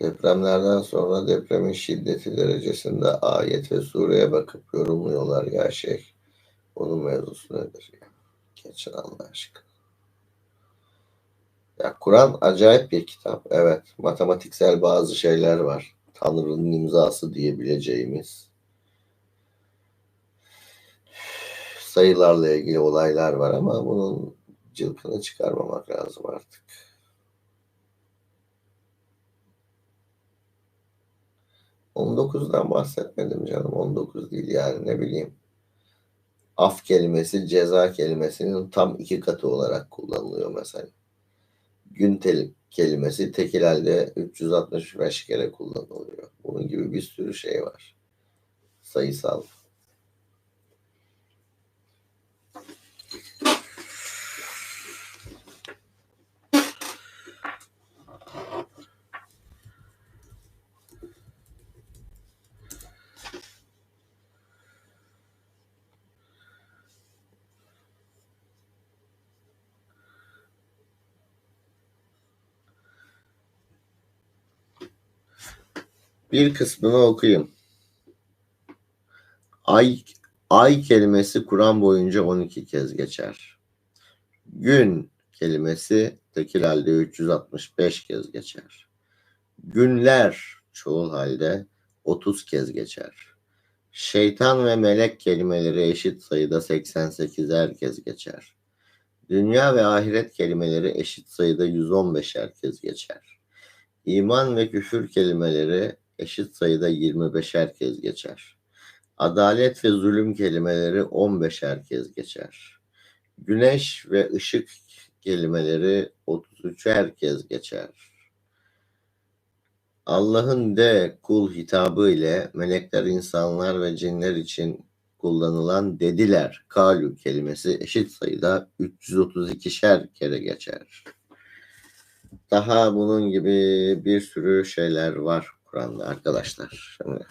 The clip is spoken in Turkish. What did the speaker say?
Depremlerden sonra depremin şiddeti derecesinde ayet ve sureye bakıp yorumluyorlar ya şeyh. Onun mevzusu nedir ya? Allah aşkına. Ya Kur'an acayip bir kitap. Evet. Matematiksel bazı şeyler var. Tanrı'nın imzası diyebileceğimiz. Sayılarla ilgili olaylar var ama bunun cılkını çıkarmamak lazım artık. On dokuzdan bahsetmedim canım. 19 değil yani ne bileyim. Af kelimesi ceza kelimesinin tam iki katı olarak kullanılıyor mesela. Gün tel- kelimesi tekil halde 365 kere kullanılıyor. Bunun gibi bir sürü şey var. Sayısal. Bir kısmını okuyayım. Ay ay kelimesi Kur'an boyunca 12 kez geçer. Gün kelimesi tekil halde 365 kez geçer. Günler çoğul halde 30 kez geçer. Şeytan ve melek kelimeleri eşit sayıda 88'er kez geçer. Dünya ve ahiret kelimeleri eşit sayıda 115'er kez geçer. İman ve küfür kelimeleri eşit sayıda 25'er kez geçer. Adalet ve zulüm kelimeleri 15'er kez geçer. Güneş ve ışık kelimeleri 33'er kez geçer. Allah'ın de kul hitabı ile melekler, insanlar ve cinler için kullanılan dediler kalu kelimesi eşit sayıda 332'şer kere geçer. Daha bunun gibi bir sürü şeyler var Kur'an'da arkadaşlar. Şimdi